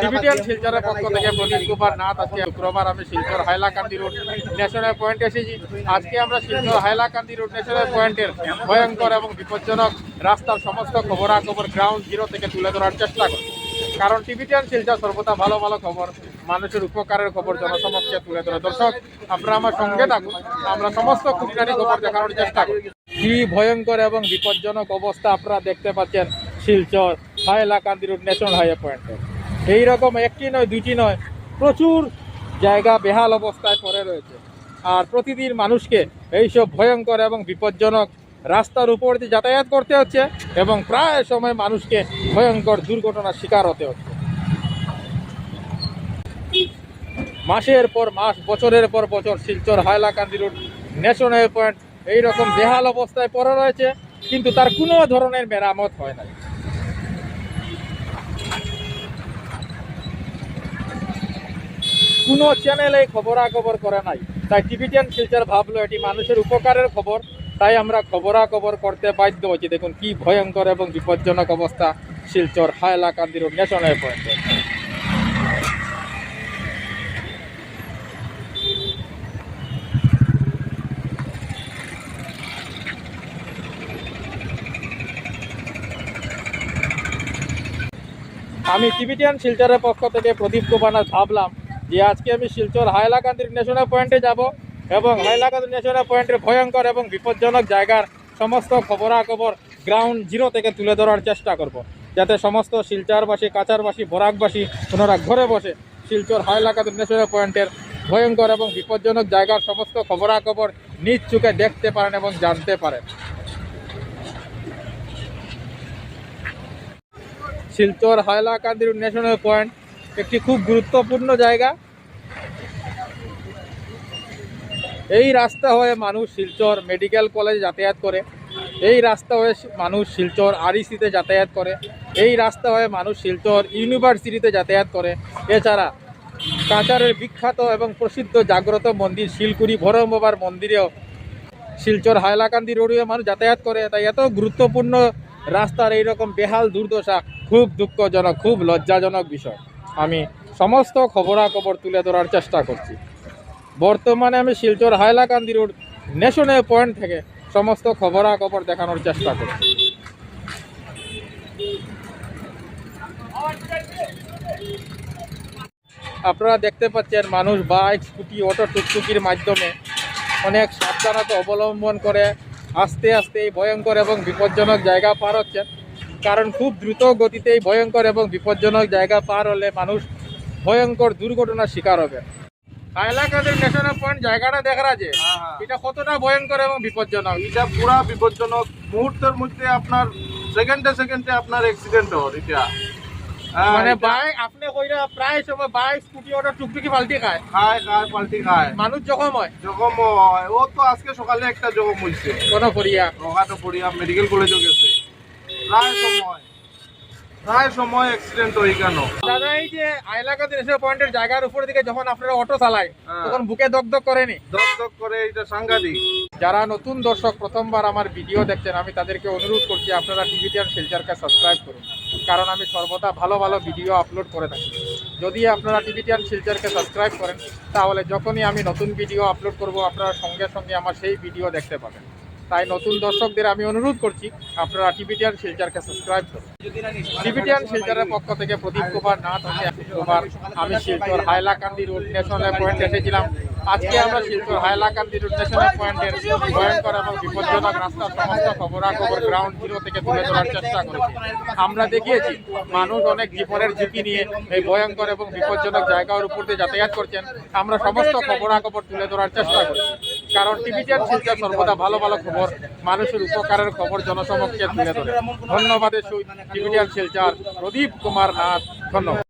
টিভিটিয়ান শিলচরের পক্ষ থেকে প্রদীপ কুমার নাথ আজকে শুক্রবার আমি শিলচর হাইলাকান্দি রোড ন্যাশনাল পয়েন্টে এসেছি। আজকে আমরা শিলচর হাইলাকান্দি রোড ন্যাশনাল পয়েন্টের ভয়ঙ্কর এবং বিপজ্জনক রাস্তার সমস্ত খবরাখবর গ্রাউন্ড জিরো থেকে তুলে ধরার চেষ্টা করি কারণ টিভিটিয়ান শিলচর সর্বদা ভালো ভালো খবর মানুষের উপকারের খবর জনসমক্ষে তুলে ধরে। দর্শক আপনারা আমার সঙ্গে থাকুন আমরা সমস্ত খুঁটিনাটি খবর দেখানোর চেষ্টা করি কি ভয়ঙ্কর এবং বিপজ্জনক অবস্থা আপনারা দেখতে পাচ্ছেন Silchar Hailakandi road national highway পয়েন্টে। এইরকম একটি নয় দুটি নয়। প্রচুর জায়গা বেহাল অবস্থায় পড়ে রয়েছে। আর প্রতিদিন মানুষকে এইসব ভয়ঙ্কর এবং বিপজ্জনক রাস্তার উপর দিয়ে যাতায়াত করতে হচ্ছে এবং প্রায় সময় মানুষকে ভয়ঙ্কর দুর্ঘটনার শিকার হতে হচ্ছে। মাসের পর মাস, বছরের পর বছর Silchar Hailakandi road national point এইরকম বেহাল অবস্থায় পড়ে রয়েছে, কিন্তু তার কোনো ধরনের মেরামত হয় না কোনো চ্যানেল খবরাখবর করে নাই। তাই টিভিটিয়ান শিলচর ভাবলো এটি মানুষের উপকারের খবর। তাই আমরা খবরাখবর করতে বাধ্য হচ্ছি দেখুন কি ভয়ঙ্কর এবং বিপজ্জনক অবস্থা শিলচর হাইলাকান্দি রোড ন্যাশনাল পয়েন্টে আমি টিভিটিয়ান শিলচরের পক্ষ থেকে প্রদীপ কুমার ভাবলাম যে আজকে আমি শিলচর হাইলাকান্দির ন্যাশনাল পয়েন্টে যাব এবং হাইলাকান্দি ন্যাশনাল পয়েন্টের ভয়ঙ্কর এবং বিপজ্জনক জায়গার সমস্ত খবরাখবর গ্রাউন্ড জিরো থেকে তুলে ধরার চেষ্টা করব। যাতে সমস্ত শিলচরবাসী কাচারবাসী বরাকবাসী ওনারা ঘরে বসে শিলচর হাইলাকান্দি ন্যাশনাল পয়েন্টের ভয়ঙ্কর এবং বিপজ্জনক জায়গার সমস্ত খবরাখবর নিজ চোখে দেখতে পারেন এবং জানতে পারেন। শিলচর হাইলাকান্দির ন্যাশনাল পয়েন্ট একটি খুব গুরুত্বপূর্ণ জায়গা। এই রাস্তা হয়ে মানুষ শিলচর মেডিকেল কলেজে যাতায়াত করে। এই রাস্তা হয়ে মানুষ শিলচর আরইসিতে যাতায়াত করে। এই রাস্তা হয়ে মানুষ শিলচর ইউনিভার্সিটিতে যাতায়াত করে। এছাড়া কাঁচারের বিখ্যাত এবং প্রসিদ্ধ জাগ্রত মন্দির শিলকুড়ি ভরম মন্দিরেও শিলচর হাইলাকান্দি রোডে মানুষ যাতায়াত করে। তাই এত গুরুত্বপূর্ণ রাস্তার এইরকম বেহাল দুর্দশা খুব দুঃখজনক, খুব লজ্জাজনক বিষয়। আমি সমস্ত খবরাখবর তুলে ধরার চেষ্টা করছি। বর্তমানে আমি Silchar Hailakandi road national point থেকে সমস্ত খবরাখবর দেখানোর চেষ্টা করছি। আপনারা দেখতে পাচ্ছেন মানুষ বাইক, স্কুটি, অটো, টুকটুকির মাধ্যমে অনেক সাবধানতা অবলম্বন করে আস্তে আস্তে এই ভয়ঙ্কর এবং বিপজ্জনক জায়গা পার হচ্ছেন। কারণ খুব দ্রুত গতিতে এই ভয়ঙ্কর এবং বিপজ্জনক জায়গা পার হলে মানুষ ভয়ঙ্কর দুর্ঘটনার শিকার হবে। হাইলাকান্দির ন্যাশনাল পয়েন্ট জায়গাটা দেখা আছে। এটা কতটা ভয়ঙ্কর এবং বিপজ্জনক? এটা পুরা বিপজ্জনক। মুহূর্তের মধ্যে আপনার সেকেন্ডে সেকেন্ডে আপনার অ্যাক্সিডেন্ট হয় এটা। হ্যাঁ, মানে বাইক আপনি কইরা প্রায় সময় বাইক স্কুটি অটো টুকটুকি পাল্টি খায়। খায় খায় পাল্টি খায়। মানুষ জখম হয়। জখম হয়। ও তো আজকে সকালে একটা জখম হয়েছে কোনো করিয়া রোগাটো পড়িয়া মেডিকেল কলেজে গেছে। প্রায় সময় প্রায় সময় অ্যাক্সিডেন্ট হয়ে কেন? দাদা এই যে হাইলাকান্দি ন্যাশনাল পয়েন্টের জায়গার উপর দিকে যখন আপনারা অটো চালায় হ্যাঁ। তখন বুকে দগ দগ করেনি দক করে এটা সাংঘাতিক। যারা নতুন দর্শক প্রথমবার আমার ভিডিও দেখছেন আমি তাদেরকে অনুরোধ করছি আপনারা টিভিটিয়ান শিলচারকে সাবস্ক্রাইব করুন। কারণ আমি সর্বদা ভালো ভালো ভিডিও আপলোড করে থাকি। যদি আপনারা টিভিটিয়ান শিলচারকে সাবস্ক্রাইব করেন তাহলে যখনই আমি নতুন ভিডিও আপলোড করব আপনারা সঙ্গে সঙ্গে আমার সেই ভিডিও দেখতে পাবেন। তাই নতুন দর্শকদের আমি অনুরোধ করছি, আপনারা টিভিটিয়ান শিলচারকে সাবস্ক্রাইব করুন। টিভিটিয়ান শিলচরের পক্ষ থেকে প্রদীপ কুমার নাথ আছে কুমার, আমি Silchar Hailakandi road national point এসেছিলাম। আজকে আমরা শিলচর হাইলাকান্দি রোড ন্যাশনাল পয়েন্টের ভয়ঙ্কর এবং বিপজ্জনক রাস্তার সমস্ত খবরাখবর গ্রাউন্ড জিরো থেকে তুলে ধরার চেষ্টা করেছি। আমরা দেখিয়েছি, মানুষ অনেক জীবনের ঝুঁকি নিয়ে এই ভয়ঙ্কর এবং বিপজ্জনক জায়গার উপর দিয়ে যাতায়াত করছেন। আমরা সমস্ত খবরাখবর তুলে ধরার চেষ্টা করেছি। কারণ টিভিটার শিলচর সর্বদা ভালো ভালো খবর, মানুষের উপকারের খবর জনসমক্ষে তুলে ধরে। ধন্যবাদের সহিত টিভিটিয়ান শিলচর প্রদীপ কুমার নাথ, ধন্যবাদ।